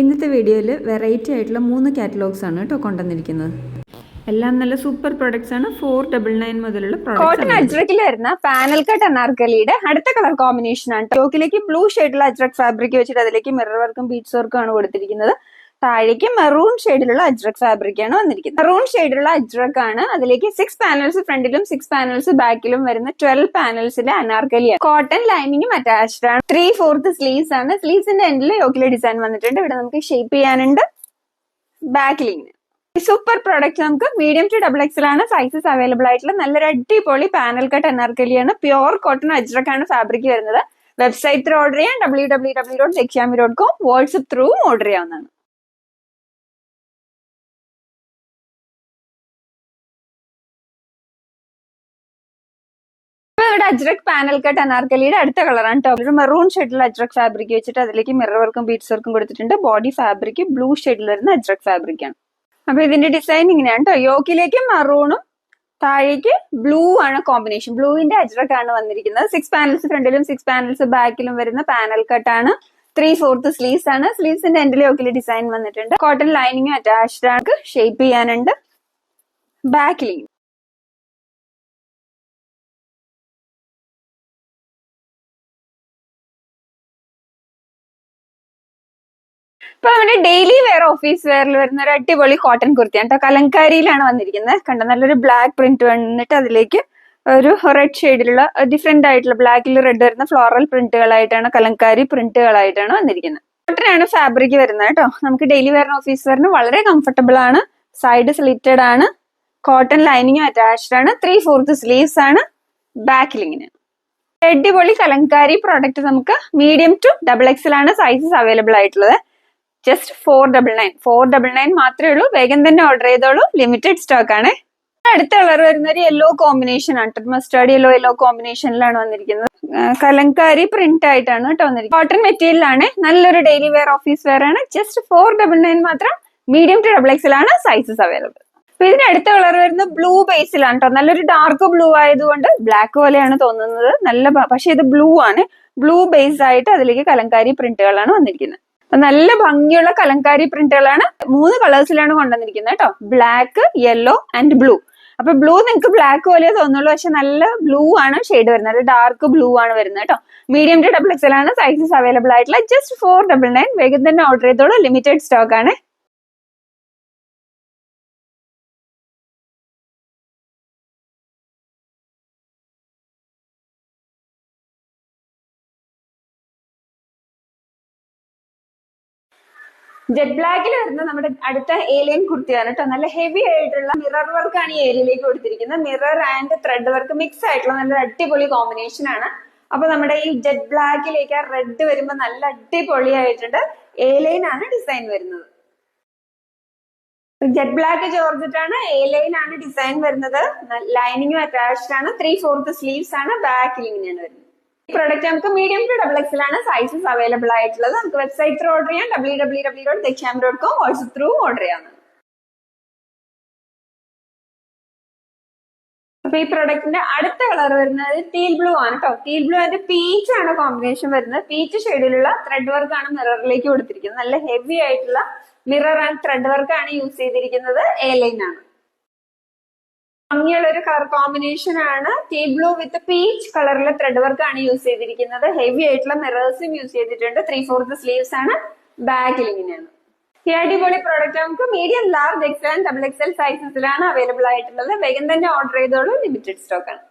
ഇന്നത്തെ വീഡിയോയിൽ വെറൈറ്റി ആയിട്ടുള്ള മൂന്ന് കാറ്റലോഗ്സ് ആണ് കേട്ടോ കൊണ്ടുവന്നിരിക്കുന്നത്. എല്ലാം നല്ല സൂപ്പർ പ്രൊഡക്ട്സ് ആണ്. ഫോർ ഡബിൾ നയൻ മുതലുള്ള കോട്ടൺ അജ്രക്കിൽ വരുന്ന പാനൽ കട്ട് അനാർക്കലിയുടെ അടുത്ത കളർ കോമ്പിനേഷൻ ആണ് ടോക്കിലേക്ക് ബ്ലൂ ഷെയ്ഡുള്ള അജ്രക് ഫാബ്രിക് വെച്ചിട്ട് അതിലേക്ക് മിറർ വർക്കും ബീഡ്സ് വർക്കും ആണ് കൊടുത്തിരിക്കുന്നത്. താഴേക്ക് മെറൂൺ ഷെയ്ഡിലുള്ള അജ്രക് ഫാബ്രിക് ആണ് വന്നിരിക്കുന്നത്. മെറൂൺ ഷെയ്ഡിലുള്ള അജ്രക് ആണ്. അതിലേക്ക് സിക്സ് പാനൽസ് ഫ്രണ്ടിലും സിക്സ് പാനൽസ് ബാക്കിലും വരുന്ന ട്വൽവ് പാനൽസിലെ അനാർക്കലിയാണ് കോട്ടൺ ലൈനിങ്ങും അറ്റാച്ച്ഡ് ആണ്. ത്രീ ഫോർത്ത് സ്ലീവ്സ് ആണ്. സ്ലീവ്സിന്റെ എൻഡിൽ യോക്കിലെ ഡിസൈൻ വന്നിട്ടുണ്ട്. ഇവിടെ നമുക്ക് ഷേപ്പ് ചെയ്യാനുണ്ട്. ബാക്കിലിങ്ങനെ സൂപ്പർ പ്രോഡക്റ്റ് നമുക്ക് മീഡിയം ടു ഡബിൾ എക്സൽ ആണ്. സൈസസ് അവൈലബിൾ ആയിട്ടുള്ള നല്ലൊരു അടിപൊളി പാനൽ കട്ട് അനാർക്കലിയാണ് പ്യുവർ കോട്ടൺ അജ്രക് ആണ് ഫാബ്രിക് വരുന്നത്. വെബ്സൈറ്റ് ത്രൂ ഓർഡർ ചെയ്യാം. W W W dot ലക്ഷ്യാമി dot com WhatsApp through order ചെയ്യാവുന്നതാണ്. അജ്രക് പാനൽ കട്ട് അനാർക്കലിയുടെ അടുത്ത കളറാണ് കേട്ടോ ഒരു മെറൂൺ ഷെഡിലുള്ള അജ്രക് ഫാബ്രിക് വെച്ചിട്ട് അതിലേക്ക് മിറർ വർക്കും ബീഡ്സ് വർക്കും കൊടുത്തിട്ടുണ്ട്. ബോഡി ഫാബ്രിക് ബ്ലൂ ഷെയ്ഡിൽ വരുന്ന അജ്രക് ഫാബ്രിക് ആണ്. അപ്പൊ ഇതിന്റെ ഡിസൈൻ ഇങ്ങനെയാണ് കേട്ടോ യോക്കിലേക്ക് മെറൂണും താഴേക്ക് ബ്ലൂ ആണ് കോമ്പിനേഷൻ ബ്ലൂവിന്റെ അജ്രക് ആണ് വന്നിരിക്കുന്നത്. സിക്സ് പാനൽസ് ഫ്രണ്ടിലും സിക്സ് പാനൽസ് ബാക്കിലും വരുന്ന പാനൽ കട്ട് ആണ്. ത്രീ ഫോർത്ത് സ്ലീവ്സ് ആണ്. സ്ലീവ്സിന്റെ എൻഡിൽ യോക്കിൽ ഡിസൈൻ വന്നിട്ടുണ്ട്. കോട്ടൺ ലൈനിങ് അറ്റാച്ച്ഡ് ആണ്. ഷേപ്പ് ചെയ്യാനുണ്ട്. ബാക്കിലും ഇപ്പൊ നമ്മുടെ ഡെയിലി വെയർ ഓഫീസ് വെയറിൽ വരുന്ന ഒരു അടിപൊളി കോട്ടൺ കുർത്തിയാണ് കേട്ടോ കലങ്കാരിയിലാണ് വന്നിരിക്കുന്നത്. കണ്ട? നല്ലൊരു ബ്ലാക്ക് പ്രിന്റ് വന്നിട്ട് അതിലേക്ക് ഒരു റെഡ് ഷെയ്ഡിലുള്ള ഡിഫറെന്റ് ആയിട്ടുള്ള ബ്ലാക്കിൽ റെഡ് വരുന്ന ഫ്ലോറൽ പ്രിന്റുകളായിട്ടാണ് കലങ്കാരി പ്രിന്റുകളായിട്ടാണ് വന്നിരിക്കുന്നത്. കോട്ടൺ ആണ് ഫാബ്രിക് വരുന്നത് കേട്ടോ നമുക്ക് ഡെയിലി വെയർ ഓഫീസ് വെയറിന് വളരെ കംഫർട്ടബിൾ ആണ്. സൈഡ് സ്ലിറ്റഡ് ആണ്. കോട്ടൺ ലൈനിങ് അറ്റാച്ച്ഡ് ആണ്. ത്രീ ഫോർത്ത് സ്ലീവ്സ് ആണ്. ബാക്കിലിങ്ങിന് അടിപൊളി കലങ്കാരി പ്രോഡക്റ്റ് നമുക്ക് മീഡിയം ടു ഡബിൾ എക്സൽ ആണ് സൈസസ് അവൈലബിൾ ആയിട്ടുള്ളത്. Just four double nine four double nine മാത്രമേ ഉള്ളൂ. വേഗം തന്നെ ഓർഡർ ചെയ്തോളൂ. ലിമിറ്റഡ് സ്റ്റോക്ക് ആണ്. അടുത്ത കളർ വരുന്ന ഒരു യെല്ലോ കോമ്പിനേഷൻ ആണ്. മസ്റ്റാർഡ് യെല്ലോ യെല്ലോ കോമ്പിനേഷനിലാണ് വന്നിരിക്കുന്നത്. കലങ്കാരി പ്രിന്റ് ആയിട്ടാണ് കേട്ടോ വന്നിരിക്കുന്നത്. കോട്ടൺ മെറ്റീരിയൽ ആണ്. നല്ലൊരു ഡെയിലി വെയർ ഓഫീസ് വെയർ ആണ്. ജസ്റ്റ് ഫോർ ഡബിൾ നയൻ മാത്രം മീഡിയം ടു ഡബിൾ ആണ് സൈസസ് അവൈലബിൾ അപ്പൊ ഇതിന് അടുത്ത കളർ വരുന്നത് ബ്ലൂ ബേസിലാണ് കേട്ടോ. നല്ലൊരു ഡാർക്ക് ബ്ലൂ ആയതുകൊണ്ട് ബ്ലാക്ക് പോലെയാണ് തോന്നുന്നത്. നല്ല പക്ഷേ ഇത് ബ്ലൂ ആണ്. ബ്ലൂ ബേസ് ആയിട്ട് അതിലേക്ക് കലങ്കാരി പ്രിന്റുകളാണ് വന്നിരിക്കുന്നത്. നല്ല ഭംഗിയുള്ള കലങ്കാരി പ്രിന്റുകളാണ്. മൂന്ന് കളേഴ്സിലാണ് കൊണ്ടുവന്നിരിക്കുന്നത് കേട്ടോ. ബ്ലാക്ക് യെല്ലോ ആൻഡ് ബ്ലൂ അപ്പൊ ബ്ലൂ നിങ്ങൾക്ക് ബ്ലാക്ക് പോലെ തോന്നുള്ളൂ. പക്ഷെ നല്ല ബ്ലൂ ആണ് ഷെയ്ഡ് വരുന്നത്. ഡാർക്ക് ബ്ലൂ ആണ് വരുന്നത് കേട്ടോ. മീഡിയം ടു ഡബിൾ എക്സൽ ആണ്. സൈസസ് അവൈലബിൾ ആയിട്ടുള്ള ജസ്റ്റ് ഫോർ ഡബിൾ നയൻ വേഗം തന്നെ ഓർഡർ ചെയ്തോളൂ. ലിമിറ്റഡ് സ്റ്റോക്ക് ആണ്. ജെറ്റ് ബ്ലാക്കിൽ വരുന്ന നമ്മുടെ അടുത്ത ഏലിയൻ കുർത്തിയാണ് കേട്ടോ. നല്ല ഹെവി ആയിട്ടുള്ള മിറർ വർക്ക് ആണ് ഈ ഏരിയയിലേക്ക് കൊടുത്തിരിക്കുന്നത്. Mirror and thread work mix ആയിട്ടുള്ള നല്ല അടിപൊളി കോമ്പിനേഷൻ ആണ്. അപ്പൊ നമ്മുടെ ഈ ജെറ്റ് ബ്ലാക്കിലേക്ക് ആ റെഡ് വരുമ്പോൾ നല്ല അടിപൊളിയായിട്ടുണ്ട്. ഏലൈൻ ആണ് ഡിസൈൻ വരുന്നത്. ജെറ്റ് ബ്ലാക്ക് ചോർജിട്ടാണ് ഏലൈൻ ആണ് ഡിസൈൻ വരുന്നത്. ലൈനിങ്ങും അറ്റാച്ച്ഡ് ആണ്. ത്രീ ഫോർത്ത് സ്ലീവ്സ് ആണ്. ബാക്കിൽ ഇങ്ങനെയാണ് വരുന്നത്. പ്രൊഡക്റ്റ് നമുക്ക് മീഡിയം ടു ഡബിൾ എക്സൽ ആണ് സൈസസ് അവൈലബിൾ ആയിട്ടുള്ളത്. നമുക്ക് വെബ്സൈറ്റ് ത്രൂ ഓർഡർ ചെയ്യാം. W W W dot ദക്ഷ്യാം dot com WhatsApp through order ചെയ്യാം അപ്പൊ ഈ പ്രൊഡക്റ്റിന്റെ അടുത്ത കളർ വരുന്നത് ടീൽ ബ്ലൂ ആണ് കേട്ടോ ടീൽ ബ്ലൂ ആൻഡ് പീച്ച് ആണ് കോമ്പിനേഷൻ വരുന്നത്. പീച്ച് ഷെയ്ഡിലുള്ള ത്രെഡ് വർക്ക് ആണ് മിററിലേക്ക് കൊടുത്തിരിക്കുന്നത്. നല്ല ഹെവി ആയിട്ടുള്ള മിറർ ആൻഡ് ത്രെഡ് വർക്ക് ആണ് യൂസ് ചെയ്തിരിക്കുന്നത് എ ലൈൻ ആണ്. ഭംഗിയുള്ള ഒരു കളർ കോമ്പിനേഷൻ ആണ്. ടീ ബ്ലൂ വിത്ത് പീച്ച് കളറിലെ ത്രെഡ് വർക്ക് ആണ് യൂസ് ചെയ്തിരിക്കുന്നത്. ഹെവി ആയിട്ടുള്ള മിറേഴ്സും യൂസ് ചെയ്തിട്ടുണ്ട്. ത്രീ ഫോർത്ത് സ്ലീവ്സ് ആണ് ബാക്കിൽ ഇങ്ങനെയാണ്. ഈ അടിപൊളി പ്രോഡക്റ്റ് നമുക്ക് medium large XL double XL സൈസസിലാണ് available ആയിട്ടുള്ളത്. വേഗം തന്നെ ഓർഡർ ചെയ്തോളൂ. ലിമിറ്റഡ് സ്റ്റോക്ക് ആണ്.